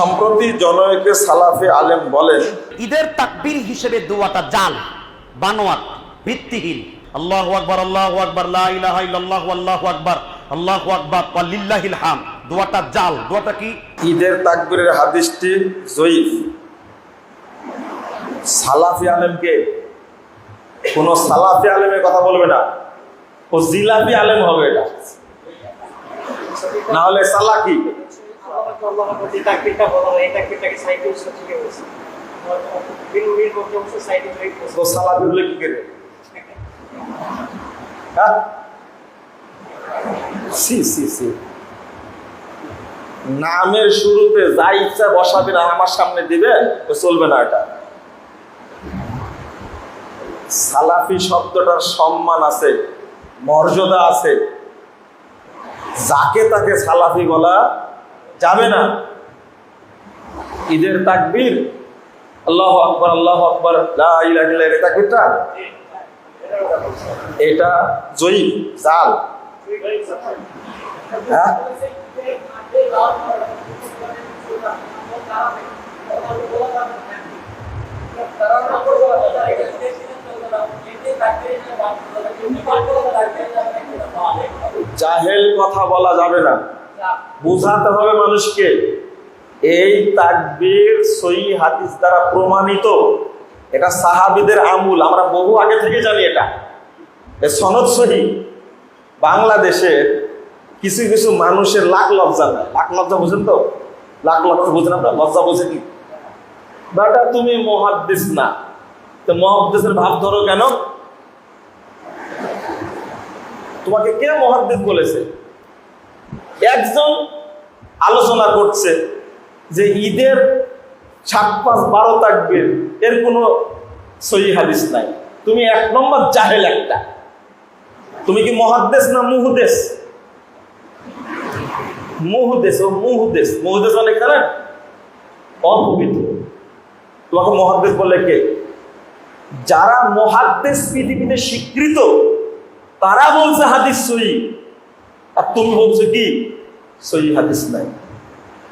সম্প্রতি জনৈকে সালাফে আলেম বলেন ঈদের তাকবীর হিসেবে দোয়াটা জাল বানোয়াট ভিত্তিহীন। আল্লাহ আকবার আল্লাহ আকবার লা ইলাহা ইল্লাল্লাহু আল্লাহু আকবার আল্লাহু আকবার লিল্লাহিল হাম দোয়াটা জাল দোয়াটা কি? ঈদের তাকবীরের হাদিসটি জয়ীফ। সালাফি আলেমকে কোন সালাফি আলেমের কথা বলবে না। ও জিলাপি আলেম হবে এটা। না হলে সালাকি। নামের শুরুতে যা ইচ্ছা বসাবেন আর আমার সামনে দিবে চলবে না এটা। সালাফি শব্দটার সম্মান আছে, মর্যাদা আছে। যাকে তাকে সালাফি বলা যাবে না। ঈদের তাকবীর, আল্লাহ আকবর আল্লাহ আকবর তাকবীরটা? এটা জয়ী জাল। হ্যাঁ? জাহেল কথা বলা যাবে না। বুঝাতে হবে মানুষকে। এই তাকবীর সই হাদিস দ্বারা প্রমাণিত। এটা সাহাবিদের আমুল, আমরা বহু আগে থেকে জানি এটা। সনদ সহি। বাংলাদেশের কিছু কিছু মানুষের লাখ লজ্জা নাই। লাখ লজ্জা বুঝেন তো? লাখ লজ্জা বুঝেন আপনার? লজ্জা বোঝেন কি বাটা তুমি মহাদ্দেশ না। তো মহাদ্দেশের ভাব ধরো কেন? তোমাকে কে মহাদ্দেশ বলেছে? একজন আলোচনা করছে যে ঈদের সাত পাঁচ বারো থাকবে এর কোনো সহি হাদিস নাই। তুমি এক নম্বর জাহেল একটা। তুমি কি মহাদ্দেশ না মুহুদেশ মুহুদেশ ও মুহুদেশ মুহুদেশ অনেক জানেন অপবিত্র। তোমাকে মহাদ্দেশ বলে কে? যারা মহাদ্দেশ পৃথিবীতে স্বীকৃত, তারা বলছে হাদিস সই আর তুমি বলছো কি? সই হাদিস নাই।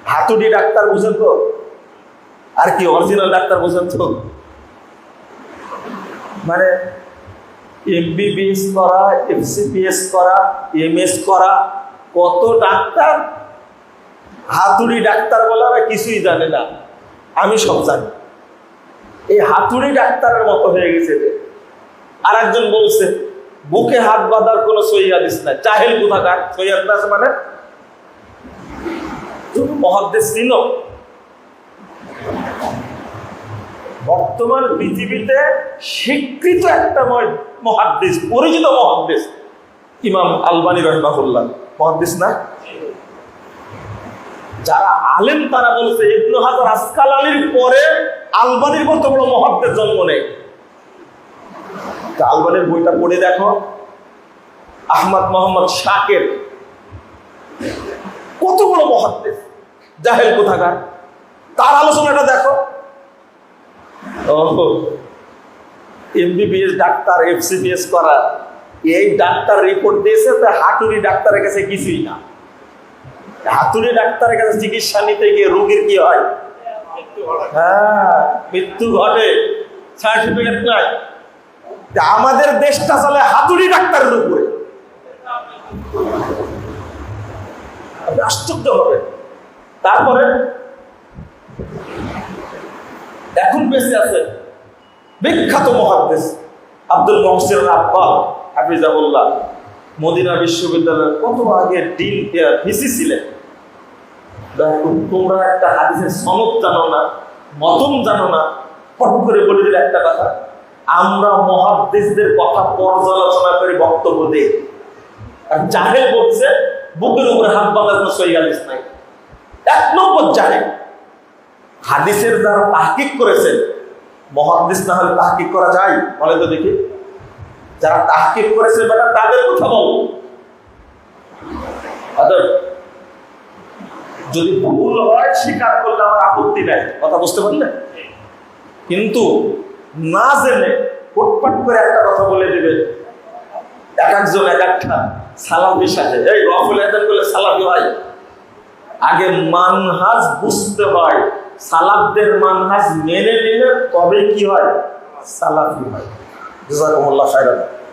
হাতুড়ি ডাক্তার বুঝেন তো? আর কি অরিজিনাল ডাক্তার বুঝেন তো? মানে এমবিবিএস করা এফসিপিএস করা এমএস করা, কত ডাক্তার? হাতুড়ি ডাক্তার বলারা কিছুই জানে না। আমি সব জানি। এই হাতুড়ি ডাক্তারের মতো হয়ে গেছে। আর একজন বলছে, বুকে হাত বাঁধার কোনো সহিদিস নাই। চাহেল কোথাকার? সহিদাস মানে? তুমি মহাদ্দেশ চিন বর্তমান পৃথিবীতে স্বীকৃত একটা মহ- মহাদ্দেশ, পরিচিত মহাদ্দেশ, ইমাম আলবানী রহমাহুল্লাহ। মহাদ্দেশ না? যারা আলেম, তারা বলছে, ইবনু হাজার আসকাল আলীর পরে আলবানির মতো বড় মহাদ্দেশ জন্ম নেই। তা আলবানির বইটা পড়ে দেখো। আহমদ মোহাম্মদ শাকের। কত বড় মহাদ্দেশ? জাহেল কোথাকার? তার আলোচনাটা দেখো। এমবিবিএস ডাক্তার এফসিবিএস করা। এই ডাক্তার রিপোর্ট দিয়েছে তা হাতুড়ি ডাক্তারের কাছে কিছুই না। হাতুড়ি ডাক্তারের কাছে চিকিৎসা নিতে গিয়ে রোগীর কি হয়? হ্যাঁ মৃত্যু ঘটে। সার্টিফিকেট নাই। আমাদের দেশটা চলে হাতুড়ি ডাক্তারের উপরে। আশ্চর্য হবে। তারপরে এখন বেঁচে আছে বিখ্যাত মহাদেশ আব্দুল মহসিন আব্বাল হাফিজাবুল্লাহ মদিনা বিশ্ববিদ্যালয়ের কত আগে ডিন ভিসি ছিলেন? তোমরা একটা হাদিসের সনদ জানো না, মতন জানো না পট করে বলে দিলে একটা কথা। আমরা মহাদেশদের কথা পর্যালোচনা করে বক্তব্য দিই। আর জাহেল বলছে, বুকের উপরে হাত বাঁধার কোনো হাদিস নাই। এক নম্বর জাহেল হাদিসের যারা তাহকিক করেছেন, মহাদিস না হলে তাহকিক করা যায়? বলে তো দেখি। যারা তাহকিক করেছে বেটা, তাদের কথা বল যদি ভুল হয়, স্বীকার করলে আমার আপত্তি নাই। কথা বুঝতে পারলেন কিন্তু না জেনে ফুটপাট করে একটা কথা বলে দিবে। এক একজন, এক একটা সালাফি সাথে। এই, রফুল আদান করলে সালাফি হয়। আগে মানহাজ বুঝতে হয়, সালাফদের মানহাজ মেনে নিলে তবে কি হয়? সালাফি হয়। জাজাকুমুল্লাহ খাইরান